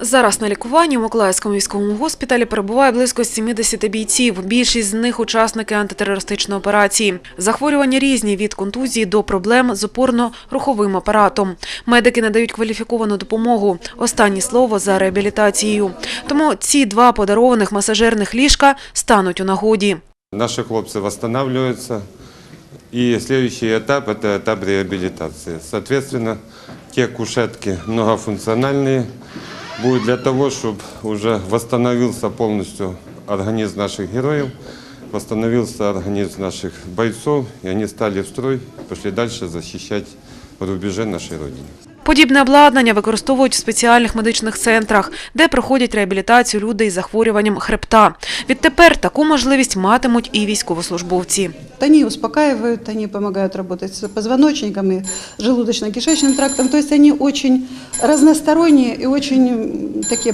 Зараз на лікуванні у Миколаївському військовому госпіталі перебуває близько 70 бійців. Більшість з них учасники антитерористичної операції. Захворювання різні від контузії до проблем з опорно-руховим апаратом. Медики надають кваліфіковану допомогу. Останнє слово за реабілітацією. Тому ці два подарованих масажерних ліжка стануть у нагоді. Наши хлопцы восстанавливаются, и следующий этап – это этап реабилитации. Соответственно, те кушетки многофункциональные будут для того, чтобы уже восстановился полностью организм наших героев, восстановился организм наших бойцов, и они стали в строй, пошли дальше защищать рубежи нашей Родины. Подібне обладнання використовують в спеціальних медичних центрах, де проходять реабілітацію люди із захворюванням хребта. Відтепер таку можливість матимуть і військовослужбовці. Они успокаивают, они помогают работать с позвоночником и желудочно-кишечным трактом. То есть они очень разносторонние и очень м, такие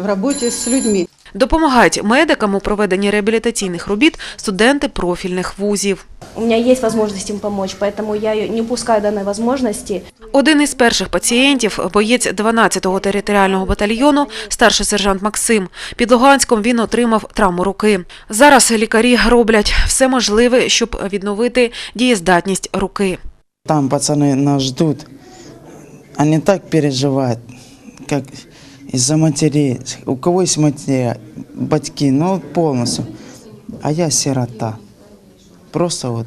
в работе с людьми. Допомагають медикам у проведенні реабілітаційних робіт студенти профільних вузів. У меня есть возможность им помочь, поэтому я не упускаю данной возможности. Один із перших пацієнтів – боєць 12-го територіального батальйону, старший сержант Максим. Під Луганськом він отримав травму руки. Зараз лікарі роблять все можливе, щоб відновити дієздатність руки. Там пацаны нас ждут. Они так переживают, как из-за матерей. У кого есть матери, батьки, ну вот полностью. А я сирота. Просто от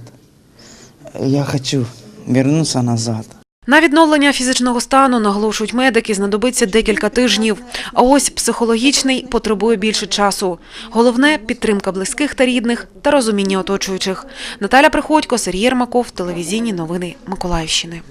я хочу вернуться назад. На відновлення фізичного стану, наголошують медики, знадобиться декілька тижнів. А ось психологічний потребує більше часу. Головне – підтримка близьких та рідних та розуміння оточуючих. Наталя Приходько, Сергій Єрмаков, телевізійні новини Миколаївщини.